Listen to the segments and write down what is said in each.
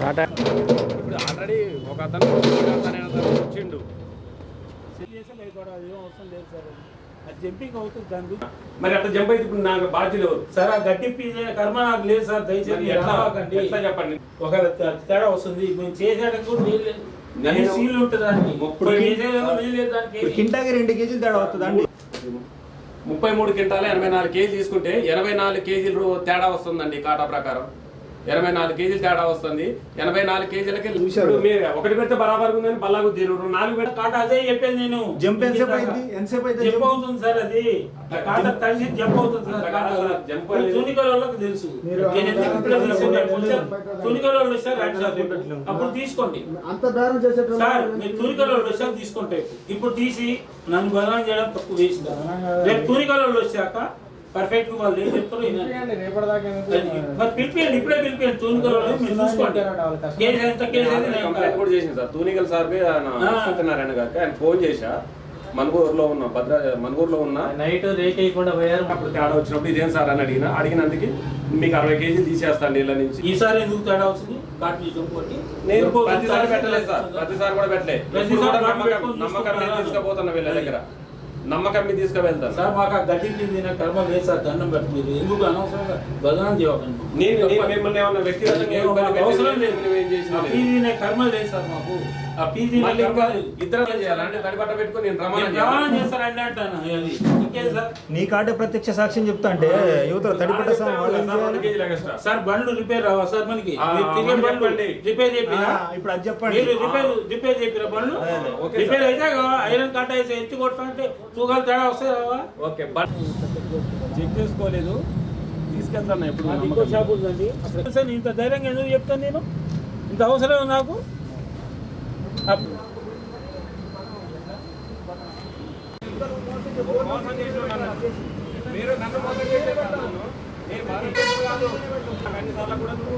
టాటా ఇప్పుడు ఆల్రెడీ ఒక అతను వచ్చిండు. మరి అట్లా జంప్ అయితే ఇప్పుడు నాకు బాధ్యులు ఎవరు? సార్ ఆ గట్టి కర్మ నాకు లేదు సార్ దయచేసి ఎట్లా? చెప్పండి? ఒక తేడా వస్తుంది మేము చేసేటప్పుడు కూడా నీళ్ళు లేదు. నేను- అన్ని సీల్ ఉంటుంది దానికి. ముప్పై- కింటాకి రెండు కేజీలు తేడా వస్తుందా అండి? ముప్పై మూడు క్వింటాలు ఎనభై నాలుగు కేజీలు తీసుకుంటే ఎనభై నాలుగు కేజీలు తేడా వస్తుందండి కాటా ప్రకారం. ఎనభై నాలుగు కేజీలు తేడా వస్తుంది. ఎనభై నాలుగు కేజీలకి ఇప్పుడు మీరు ఒకటి పెడితే బరాబర్ ఉందని బల్లాగు తీరు. నాలుగు పెడితే కాట అదే చెప్పేది నేను. జంప్ ఎంతసేపు అయింది? ఎంతసేపు అయితే జంప్ అవుతుంది సార్ అది. కాట తడిసి జంప్ అవుతుంది సార్. జంప్ తునికల వాళ్ళకి తెలుసు. తునికల వాళ్ళు సార్. అప్పుడు తీసుకోండి. అంత బేరం చేసేటప్పుడు సార్ మీరు తూనికల వాళ్ళు వచ్చాక తీసుకుంటే ఇప్పుడు తీసి నన్ను బదనాం చేయడం తప్పు వేసింది రేపు తూనికల వాళ్ళు వచ్చాక పర్ఫెక్ట్ వాళ్ళు ఏం చెప్తారో మరి పిలిపియండి ఇప్పుడే పిలిపియండి తూనికల మీరు చూసుకోండి. కేసు ఎంత కేసు కంప్లైంట్ కూడా చేసింది సార్. తూనికల్ సార్. సత్యనారాయణ గారికి ఆయన ఫోన్ చేశా. మనుగూరులో ఉన్న భద్ర మనుగూరులో ఉన్న నైట్ రేకేయకుండా పోయారు. అప్పుడు తేడా వచ్చినప్పుడు ఇదేం సార్ అని అడిగిన అడిగినందుకు మీకు అరవై కేజీలు తీసేస్తాను నీళ్ళ నుంచి. ఈసారి ఎందుకు తేడా వచ్చింది? నేను ప్రతిసారి పెట్టలేదు సార్. ప్రతిసారి కూడా పెట్టలేదు. నమ్మకం? తీసుకుపోతున్నా వీళ్ళ దగ్గర. నమ్మకం మీద తీసుకువెళ్తాను సార్ మాకు ఆ గడ్డి తిందిన కర్మ లేదు సార్ దండం పెట్టు మీరు ఎందుకు అనవసరంగా? బదనాం చేయకండి నేను మిమ్మల్ని ఏమన్నా వ్యక్తిగతంగా అవసరం లేదు. చేసినా కర్మ లేదు సార్ మాకు. ఆ మళ్ళీ ఇంకా లేదు. ఇద్దరం ఏం చేయాలి? అంటే తడిబట్ట పెట్టుకొని నేను రవాణా నేను చేయాలి. రవాణా చేస్తారండి అంటాను. అది ఇంకేం సార్? నీ కాటే ప్రత్యక్ష సాక్ష్యం చెప్తా అంటే యువత తడిపట్ట సార్, బండ్లు రిపేర్ రావా సార్ మనకి. రిపేర్ చేపిరా? ఇప్పుడు అది చెప్పండి. మీరు రిపేర్ రిపేర్ చేపిరా బండ్లు? రిపేర్. అయితే ఐరన్ కట్ట వేసి ఎత్తి కొడతాంటే తూగాలు తేడా వస్తాయి రావా? ఓకే చెక్ చేసుకోలేదు. తీసుకెళ్తాను ఎప్పుడు ఇంకో షాప్ ఉందండి. ఇంత ధైర్యంగా ఎందుకు చెప్తాను నేను? ఇంత అవసరం నాకు? అప్- మీరు నన్ను మోసం చేసేసారు నన్ను. నేను బాధ్యత కాదు. అన్నిసార్లు కూడా నువ్వు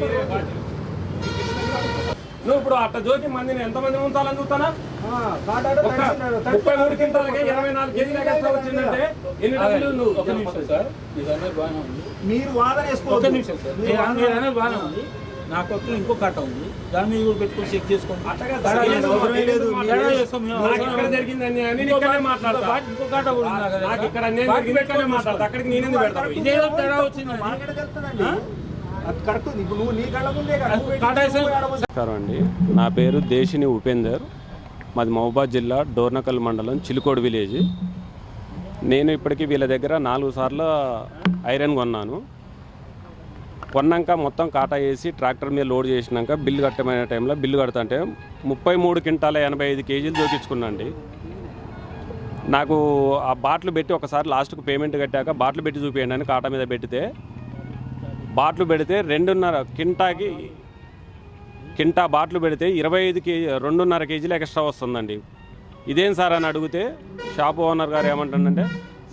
మీరే బాధ్యులు. నువ్వు ఇప్పుడు అట్ట జోకి మందిని ఎంతమంది ఉంచాలని చూస్తానా? ముప్పై మూడు క్వింటాలకి ఇరవై నాలుగు కేజీలు ఎక్స్ట్రా వచ్చిందంటే ఎన్ని డబ్బులు నువ్వు? ఒక నిమిషం సార్. మీరు అనేది బాగానే ఉంది. మీరు వాదన ఒక వేసుకోవద్దు నిమిషం సార్. బాగానే ఉంది. నా కొత్త ఇంకో కట్ట ఉంది. దాని మీద కూడా పెట్టుకొని చెక్ చేసుకోండి. ఇంకో కూడా అక్కడికి పెడతాను? ఇదేదో తేడా వచ్చింది నమస్కారం అండి. నా పేరు దేశిని ఉపేందర్. మాది మహబూబాద్ జిల్లా డోర్నకల్ మండలం చిలుకోడు విలేజ్. నేను ఇప్పటికీ వీళ్ళ దగ్గర నాలుగు సార్లు ఐరన్ కొన్నాను. కొన్నాక మొత్తం కాటా వేసి ట్రాక్టర్ మీద లోడ్ చేసినాక బిల్లు కట్టమైన టైంలో బిల్లు కడతాంటే ముప్పై మూడు క్వింటాల ఎనభై ఐదు కేజీలు దోకించుకున్నాండి నాకు ఆ బాట్లు పెట్టి ఒకసారి లాస్ట్కు పేమెంట్ కట్టాక బాట్లు పెట్టి చూపించండి అని కాటా మీద పెడితే బాట్లు పెడితే రెండున్నర కింటాకి కింటా బాట్లు పెడితే ఇరవై ఐదు కేజీ రెండున్నర కేజీలు ఎక్స్ట్రా వస్తుందండి. ఇదేం సార్ అని అడిగితే షాప్ ఓనర్ గారు ఏమంటుందంటే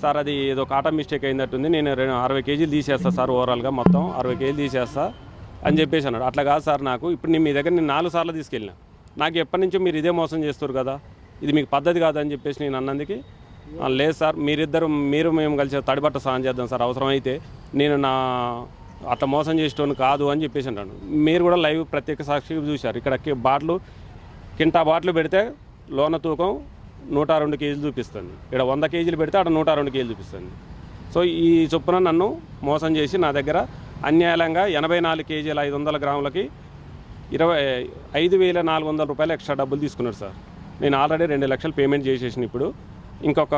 సార్ అది ఏదో కాటా మిస్టేక్ అయినట్టుంది నేను రెండు అరవై కేజీలు తీసేస్తా సార్ ఓవరాల్గా మొత్తం. అరవై కేజీలు తీసేస్తా అని చెప్పేసి అన్నాడు. అట్లా కాదు సార్ నాకు. ఇప్పుడు నేను మీ దగ్గర నేను నాలుగు సార్లు తీసుకెళ్ళిన. నాకు ఎప్పటి నుంచో మీరు ఇదే మోసం చేస్తారు కదా. ఇది మీకు పద్ధతి కాదని చెప్పేసి నేను అన్నందుకు. లేదు సార్ మీరిద్దరు మీరు మేము కలిసి తడిబట్ట సాయం చేద్దాం సార్ అవసరమైతే. నేను నా అట్లా మోసం చేసేటోని కాదు అని చెప్పేసి అంటాను మీరు కూడా లైవ్ ప్రత్యేక సాక్షి చూశారు. ఇక్కడ బాటిల్ కింటా బాటిల్ పెడితే లోన తూకం నూట రెండు కేజీలు చూపిస్తుంది. ఇక్కడ వంద కేజీలు పెడితే అక్కడ నూట రెండు కేజీలు చూపిస్తుంది. సో ఈ చొప్పున నన్ను మోసం చేసి నా దగ్గర అన్యాయంగా ఎనభై నాలుగు కేజీల ఐదు వందల గ్రాములకి ఇరవై ఐదు వేల నాలుగు వందల రూపాయలు ఎక్స్ట్రా డబ్బులు తీసుకున్నారు సార్. నేను ఆల్రెడీ రెండు లక్షలు పేమెంట్ చేసేసిన ఇప్పుడు. ఇంకొక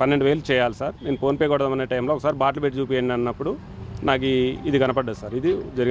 పన్నెండు వేలు చేయాలి సార్. నేను ఫోన్పే కొడదామనే టైంలో ఒకసారి బాటిల్ పెట్టి చూపించండి అన్నప్పుడు నాకు ఇది కనపడ్డది సార్. ఇది జరిగింది